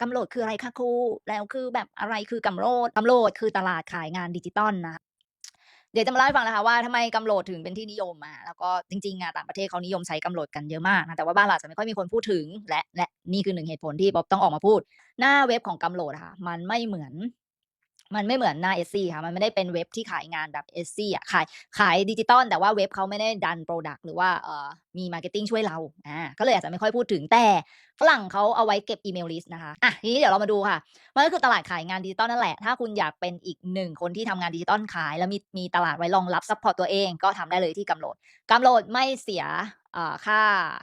กำโหลดคืออะไรคะครูแล้วคือแบบอะไรคือกำโลดกำโหลดคือตลาดขายงานดิจิตอลนะเดี๋ยวจะมาเล่าให้ฟังนะคะว่าทำไมกำโหลดถึงเป็นที่นิยมมา แล้วก็จริงๆอะต่างประเทศเขานิยมใช้กำโหลดกันเยอะมากนะแต่ว่าบ้านเราจะไม่ค่อยมีคนพูดถึง และและนี่คือหนึ่งเหตุผลที่บ๊อบต้องออกมาพูด หน้าเว็บของกำโหลดค่ะ มันไม่เหมือน มันไม่เหมือนหน้า Etsy ค่ะ มันไม่ได้เป็นเว็บที่ขายงานแบบ Etsy อะขายขายดิจิทัลแต่ว่าเว็บเขาไม่ได้ดันพรดักต์หรือว่าเอ่อมี marketing ช่วยเราอ่าก็เลยอาจจะไม่ค่อยพูดถึงแต่ฝรั่งเขาเอาไว้เก็บอีเมลลิสต์นะคะอะทีนี้เดี๋ยวเรามาดูค่ะ มันก็คือตลาดขายงานดิจิทัลนั่นแหละ ถ้าคุณอยากเป็นอีก1คนที่ทำงานดิจิทัลขาย แล้วมีมีตลาดไว้รองรับซัปพอร์ตตัวเองก็ทำได้เลยที่กำโหลดกำโหลดไม่เสียอ่าค่า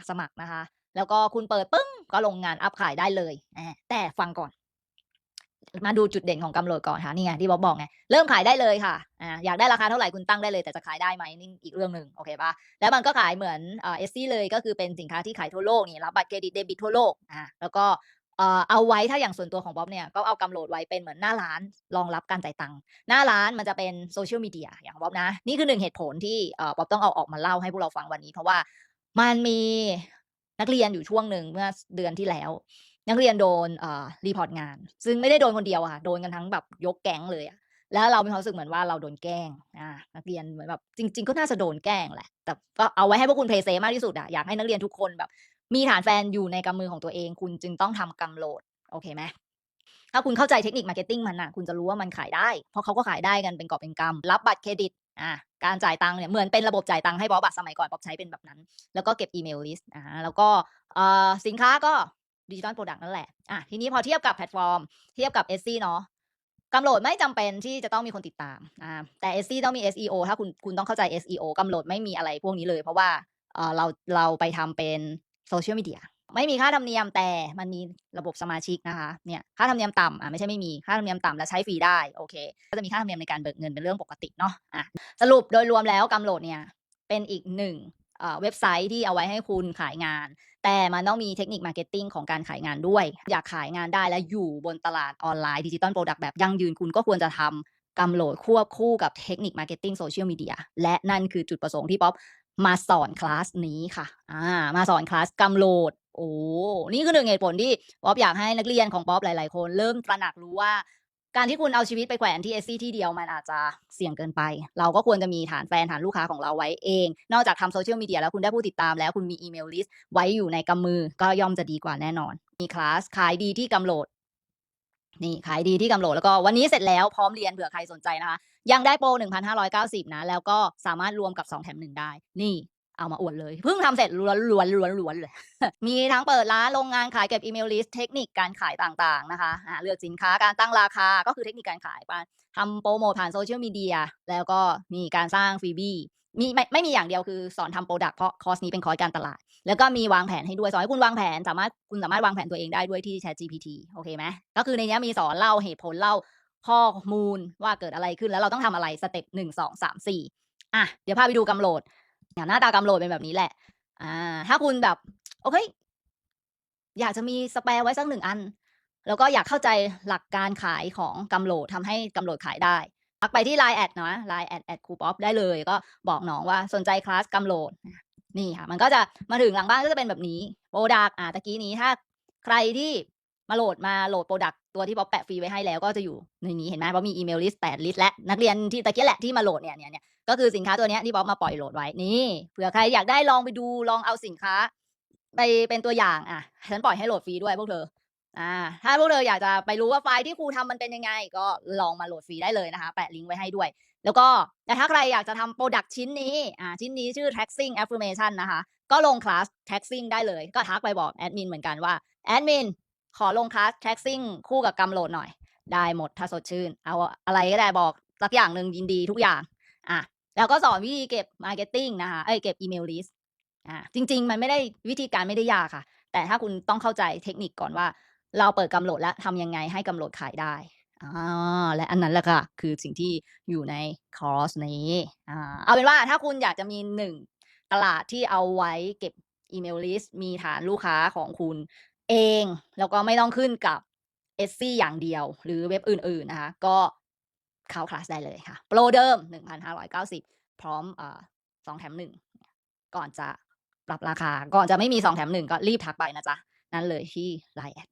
สมัครนะคะ แล้วก็คุณเปิดปึ้งก็ลงงานอัปขายได้เลยแต่ฟังก่อน มาดูจุดเด่นของกำโหลดก่อนค่ะนี่ไงที่ป๊อปบอกไงเริ่มขายได้เลยค่ะอาอยากได้ราคาเท่าไหร่คุณตั้งได้เลยแต่จะขายได้ไหมนี่อีกเรื่องหนึ่งโอเคปล่า?แล้วมันก็ขายเหมือนอ่า Etsy เลยก็คือเป็นสินค้าที่ขายทั่วโลกนี่รับบัตรเครดิตเดบิตทั่วโลกอ่าแล้วก็เอ่อเอาไว้ถ้าอย่างส่วนตัวของป๊อปเนี่ยก็เอากำโหลดไว้เป็นเหมือนหน้าร้านรองรับการจ่ายตังค์หน้าร้านมันจะเป็น Social Media อย่างป๊อปนะ นี่คือ1เหตุผลที่เอ่อป๊อปต้องเอาออกมาเล่าให้พวกเราฟังวันนี้ เพราะว่ามันมีนักเรียนอยู่ช่วงหนึ่งเมื่อเดือนที่แล้ว นักเรียนโดนอ่อรีพอร์ตงาน ซึ่งไม่ได้โดนคนเดียวอะค่ะโดนกันทั้งแบบยกแก๊งเลยอะแล้วเรามีความรู้สึกเหมือนว่าเราโดนแกล้งอานักเรียนเหมือนแบบจริง ๆ ก็น่าจะโดนแกล้งแหละ แต่ก็เอาไว้ให้พวกคุณ play safe มากที่สุดอะอยากให้นักเรียนทุกคนแบบ มีฐานแฟนอยู่ในกำมือของตัวเอง คุณจึงต้องทำกำโหลดโอเคไหม?ถ้าคุณเข้าใจเทคนิค marketing มันน่ะคุณจะรู้ว่ามันขายได้ เพราะเขาก็ขายได้กันเป็นกอบเป็นกำรับบัตรเครดิตอ่าการจ่ายตังค์เนี่ยเหมือนเป็นระบบจ่ายตังค์ให้ป๊อปอะสมัยก่อนป๊อปใช้เป็นแบบนั้น แล้วก็เก็บอีเมลลิสต์อะฮะแล้วก็เอ่อสินค้าก็ ดิจิทัลพรดักต์นั่นแหละอะทีนี้พอเทียบกับแพลตฟอร์ม เทียบกับ Etsy เนาะกำโหลดไม่จำเป็นที่จะต้องมีคนติดตามอ่าแต่ Etsy ต้องมี SEO ถ้าคุณคุณต้องเข้าใจ SEO กำโหลดไม่มีอะไรพวกนี้เลย เพราะว่าเอ่อเราเราไปทำเป็น Social Media ไม่มีค่าธรรมเนียมแต่มันมีระบบสมาชิกนะคะเนี่ยค่าธรรมเนียมต่ำอ่าไม่ใช่ไม่มีค่าธรรมเนียมต่ำและใช้ฟรีได้โอเค ก็จะมีค่าธรรมเนียมในการเบิกเงินเป็นเรื่องปกติเนาะอะสรุปโดยรวมแล้วกำโหลดเนี่ยเป็นอีก1เอ่อ เว็บไซต์ที่เอาไว้ให้คุณขายงาน แต่มันต้องมีเทคนิค marketing ของการขายงานด้วย อยากขายงานได้และอยู่บนตลาดออนไลน์ดิจิทัลพรดักต์แบบยั่งยืนคุณก็ควรจะทำกำโหลดควบคู่กับเทคนิค marketing Social Media และนั่นคือจุดประสงค์ที่ป๊อปมาสอนคลาสนี้ค่ะอามาสอนคลาสกำโหลดโอ้นี่คือ1เหตุผลที่ป๊อปอยากให้นักเรียนของป๊อปหลาย ๆ คน เริ่มตระหนักรู้ว่า การที่คุณเอาชีวิตไปแขวนที่ Etsy ที่เดียวมันอาจจะเสี่ยงเกินไป เราก็ควรจะมีฐานแฟนฐานลูกค้าของเราไว้เอง นอกจากทำ Social Media แล้วคุณได้ผู้ติดตามแล้วคุณมีอีเมลลิสต์ไว้อยู่ในกำมือก็ย่อมจะดีกว่าแน่นอน มีคลาสขายดีที่กำโหลดนี่ขายดีที่กำโหลดแล้วก็วันนี้เสร็จแล้วพร้อมเรียนเผื่อใครสนใจนะคะ ยังได้โปร 1,590 นะ แล้วก็สามารถรวมกับ 2 แถม 1 ได้ นี่ เอามาอวดเลย เพิ่งทำเสร็จล้วนล้วนๆๆเลย มีทั้งเปิดร้านโรงงานขายเก็บอีเมลลิสเทคนิคการขายต่างๆนะคะอ่าเลือกสินค้าการตั้งราคาก็คือเทคนิคการขายการทำโพรโมตผ่าน Social Media แล้วก็มีการสร้าง freebie มีไม่ไม่มีอย่างเดียวคือสอนทำพรดักต์เพราะคอร์สนี้เป็นคอร์สการตลาด แล้วก็มีวางแผนให้ด้วยสอนให้คุณวางแผนสามารถคุณสามารถวางแผนตัวเองได้ด้วยที่ ChatGPT โอเคไหม?ก็คือในนี้มีสอนเล่าเหตุผลเล่าข้อมูลว่าเกิดอะไรขึ้นแล้วเราต้องทำอะไรสเต็ป1 2 3 4องสามสี่อะเดี๋ยวพาไปดูกำโหลด เนี่ยหน้าตากำโหลดเป็นแบบนี้แหละ อ่า ถ้าคุณแบบ โอเค อยากจะมีสแปร์ไว้สัก1อัน แล้วก็อยากเข้าใจหลักการขายของกำโหลดทำให้กำโหลดขายได้ทักไปที่ LINE แอดนะ LINE แอด @cruPop ได้เลย ก็บอกน้องว่าสนใจคลาสกำโหลด นี่ค่ะ มันก็จะมาถึงหลังบ้านก็จะเป็นแบบนี้พรอดักอ่าตะกี้นี้ถ้าใครที่ มาโหลดมาโหลดพรดักต์ตัวที่ป๊อปแปะฟรีไว้ให้แล้วก็จะอยู่ในนี้เห็นไหม?ป๊อปมีอีเมลลิสต์8ลิสต์แล้วนักเรียนที่ตะเกี้แหละที่มาโหลดเนี่ยเนี่ยๆก็คือสินค้าตัวนี้ที่ป๊อปมาปล่อยโหลดไว้นี่เผื่อใครอยากได้ลองไปดูลองเอาสินค้า ไปเป็นตัวอย่างอะฉันปล่อยให้โหลดฟรีด้วยพวกเธออ่าถ้าพวกเธออยากจะไปรู้ว่าไฟล์ที่ครูทำมันเป็นยังไง ก็ลองมาโหลดฟรีได้เลยนะคะแปะลิงก์ไว้ให้ด้วย แล้วก็แต่ถ้าใครอยากจะทำพรดักต์ชิ้นนี้อ่าชิ้นนี้ชื่อ Taxing Affirmation นะคะ ก็ลงคลาส Taxing ได้เลย ก็ทักไปบอกแอดมินเหมือนกันว่า"แอดมิน ขอลงคลาส Taxing คู่กับกำโหลดหน่อย"ได้หมดถ้าสดชื่น เอาอะไรก็ได้บอกสักอย่างหนึ่งยินดีทุกอย่าง อะ แล้วก็สอนวิธีเก็บ marketing นะคะเอ๊ยเก็บอีเมลลิสต์อาจริง ๆ มันไม่ได้วิธีการไม่ได้ยากค่ะ แต่ถ้าคุณต้องเข้าใจเทคนิคก่อนว่า เราเปิดกำโหลดแล้วทำยังไงให้กำโหลดขายได้อ่าและอันนั้นแหละค่ะ คือสิ่งที่อยู่ในคอร์สนี้อ่าเอาเป็นว่าถ้าคุณอยากจะมี1ตลาดที่เอาไว้เก็บอีเมลลิสต์มีฐานลูกค้าของคุณ เอง แล้วก็ไม่ต้องขึ้นกับ Etsy อย่างเดียว หรือเว็บอื่นๆนะคะ ก็เข้าคลาสได้เลยค่ะ โปรเดิม 1,590 พร้อมอ่า2แถมหนึ่งก่อนจะปรับราคาก่อนจะไม่มีสองแถมหนึ่งก็รีบทักไปนะจ๊ะ นั่นเลยที่ LINE แอด